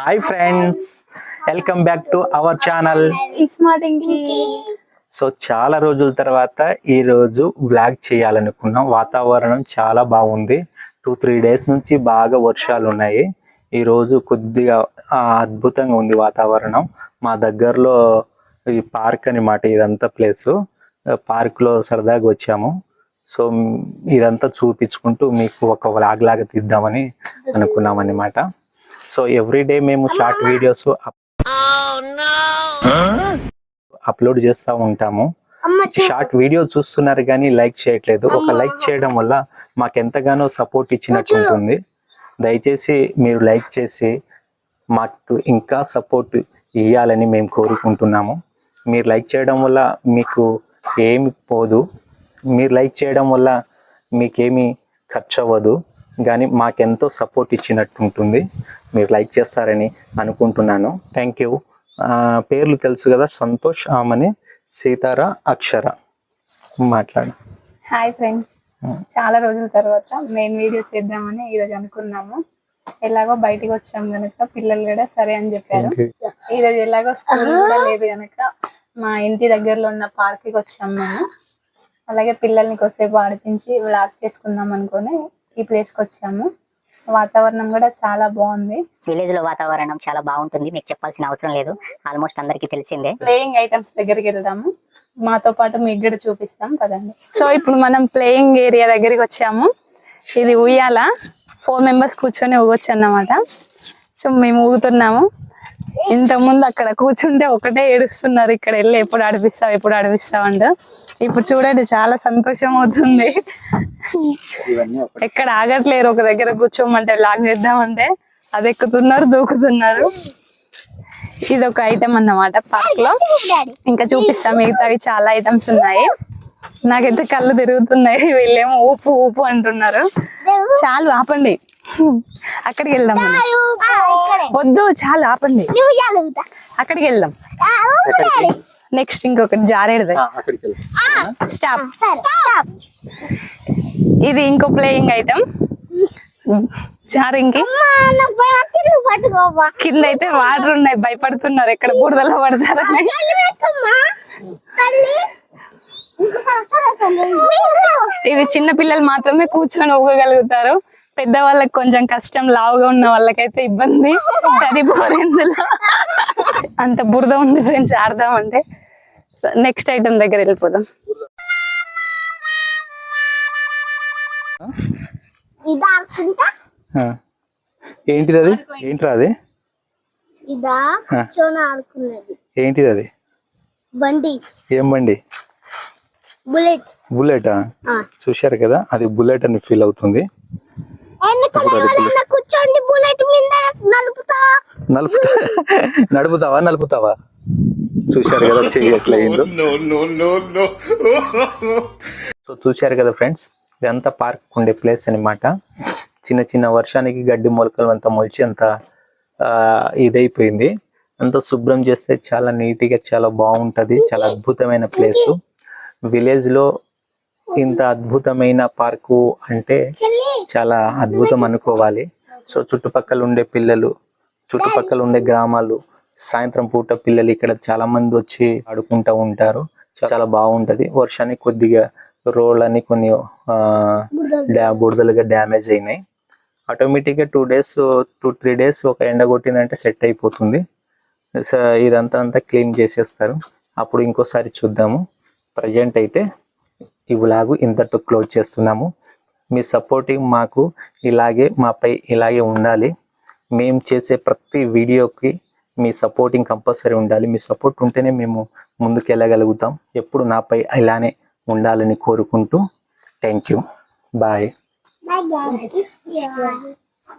Hi friends welcome back to our channel so చాలా రోజుల తర్వాత ఈ రోజు బ్లాగ్ చేయాలనుకున్నాం. వాతావరణం చాలా బాగుంది. టూ త్రీ డేస్ నుంచి బాగా వర్షాలు ఉన్నాయి. ఈ రోజు కొద్దిగా అద్భుతంగా ఉంది వాతావరణం. మా దగ్గరలో ఈ పార్క్ అనమాట ఇదంతా ప్లేస్ పార్క్లో సరదాగా వచ్చాము. సో ఇదంతా చూపించుకుంటూ మీకు ఒక వ్లాగ్ లాగా తీద్దామని అనుకున్నాం అనమాట సో ఎవ్రీ డే మేము షార్ట్ వీడియోస్ అప్లోడ్ చేస్తూ ఉంటాము. షార్ట్ వీడియో చూస్తున్నారు కానీ లైక్ చేయట్లేదు. ఒక లైక్ చేయడం వల్ల మాకు ఎంతగానో సపోర్ట్ ఇచ్చినట్టు ఉంటుంది. దయచేసి మీరు లైక్ చేసి మాకు ఇంకా సపోర్ట్ ఇవ్వాలని మేము కోరుకుంటున్నాము. మీరు లైక్ చేయడం వల్ల మీకు ఏమి పోదు. మీరు లైక్ చేయడం వల్ల మీకేమి ఖర్చు అవ్వదు కానీ మాకెంతో సపోర్ట్ ఇచ్చినట్టు ఉంటుంది మీరు లైక్ చేస్తారని అనుకుంటున్నాను. థ్యాంక్ యూ పేర్లు తెలుసు కదా సంతోష్ ఆమని సీతారా అక్షర. మాట్లాడు. హాయ్ ఫ్రెండ్స్ చాలా రోజుల తర్వాత మెయిన్ వీడియో చేద్దామని ఈ రోజు అనుకున్నాము. ఎలాగో బయటికి వచ్చాం కనుక పిల్లలు కూడా సరే అని చెప్పారు. ఈ రోజు ఎలాగో స్కూల్ కూడా లేదు కనుక మా ఇంటి దగ్గరలో ఉన్న పార్క్కి వచ్చాం మేము. అలాగే పిల్లల్ని కొద్దిసేపు ఆడిపించి వ్లాగ్ చేసుకుందాం అనుకొని ఈ ప్లేస్కి వచ్చాము. వాతావరణం కూడా చాలా బాగుంది. విలేజ్లో వాతావరణం చాలా బాగుంటుంది. మీకు చెప్పాల్సిన అవసరం లేదు. ఆల్మోస్ట్ అందరికీ తెలిసిందే. ప్లేయింగ్ ఐటమ్స్ దగ్గరికి వెళ్దాము. మాతో పాటు మీకు కూడా చూపిస్తాం. పదండి. సో ఇప్పుడు మనం ప్లేయింగ్ ఏరియా దగ్గరికి వచ్చాము. ఇది ఉయ్యాల. ఫోర్ మెంబర్స్ కూర్చొని ఊగొచ్చు అన్నమాట. సో మేము ఊగుతున్నాము. ఇంత ముందు అక్కడ కూర్చుంటే ఒకటే ఏడుస్తున్నారు ఇక్కడ వెళ్ళి ఎప్పుడు ఆడిపిస్తావు ఎప్పుడు ఆడిపిస్తావు అంటూ. ఇప్పుడు చూడండి చాలా సంతోషం అవుతుంది. ఎక్కడ ఆగట్లేరు ఒక దగ్గర కూర్చోమంటే లాగ్ చేద్దామంటే. అది ఎక్కుతున్నారు దూకుతున్నారు. ఇది ఒక ఐటమ్ అన్నమాట పార్క్లో. ఇంకా చూపిస్తా మిగతావి చాలా ఐటమ్స్ ఉన్నాయి. నాకైతే కళ్ళు తిరుగుతున్నాయి వీళ్ళేమో ఊపు ఊపు అంటున్నారు. చాలు ఆపండి. అక్కడికి వెళ్దాం. వద్దు చాలు ఆపండి. అక్కడికి వెళ్దాం. నెక్స్ట్ ఇంకొకటి జారేడు అక్కడికి స్టాప్. ఇది ఇంకో ప్లేయింగ్ ఐటమ్. జారింకి కింద అయితే వాటర్ ఉన్నాయి భయపడుతున్నారు. ఎక్కడ బురదలో పడతారని ఇది చిన్న పిల్లలు మాత్రమే కూర్చొని ఊగగలుగుతారు. పెద్ద వాళ్ళకి కొంచెం కష్టం లావుగా ఉన్న వాళ్ళకైతే ఇబ్బంది. సరిపోరు ఇందులో. అంత బురద ఉంది ఫ్రెండ్స్ ఆడదామంటే నెక్స్ట్ ఐటమ్ దగ్గర వెళ్ళిపోదాం. ఏంటిది అది? ఏంట్రా అది? ఏంటిది అది? బండి. ఏం బండి? బుల్లెట్. బుల్లెటా. చూశారు కదా అది బుల్లెట్ అని ఫీల్ అవుతుంది. కూర్చోండి? బుల్లెట్ మీద నలుపుతా నలుపుతా. నడుపుతావా? నలుపుతావా? చూశారు కదా చెయ్యి ఎట్లా అయిందో సో చూశారు కదా ఫ్రెండ్స్ ఇదంతా పార్క్ ఉండే ప్లేస్ అన్నమాట. చిన్న చిన్న వర్షానికి గడ్డి మొలకలు అంతా మొలిచి అంత ఆ, ఇదైపోయింది. అంత శుభ్రం చేస్తే చాలా నీట్గా చాలా బాగుంటది. చాలా అద్భుతమైన ప్లేస్. విలేజ్లో ఇంత అద్భుతమైన పార్కు అంటే చాలా అద్భుతం అనుకోవాలి. సో చుట్టుపక్కల ఉండే పిల్లలు చుట్టుపక్కల ఉండే గ్రామాలు సాయంత్రం పూట పిల్లలు ఇక్కడ చాలా మంది వచ్చి ఆడుకుంటూ ఉంటారు. చాలా బాగుంటది. వర్షానికి కొద్దిగా రోడ్లని కొన్ని ఆ, డా బురదలుగా డ్యామేజ్ అయినాయి. ఆటోమేటిక్గా two days two three days ఒక ఎండ కొట్టిందంటే సెట్ అయిపోతుంది. సో ఇదంతా అంతా క్లీన్ చేసేస్తారు. అప్పుడు ఇంకోసారి చూద్దాము. ప్రజెంట్ అయితే ఈ వ్లాగు ఇంతటితో క్లోజ్ చేస్తున్నాము. మీ సపోర్టింగ్ మాకు ఇలాగే మాపై ఇలాగే ఉండాలి. మేము చేసే ప్రతి వీడియోకి మీ సపోర్టింగ్ కంపల్సరీ ఉండాలి. మీ సపోర్ట్ ఉంటేనే మేము ముందుకు వెళ్ళగలుగుతాం ఎప్పుడు నాపై ఇలానే ఉండాలని కోరుకుంటూ థ్యాంక్ యూ. బాయ్.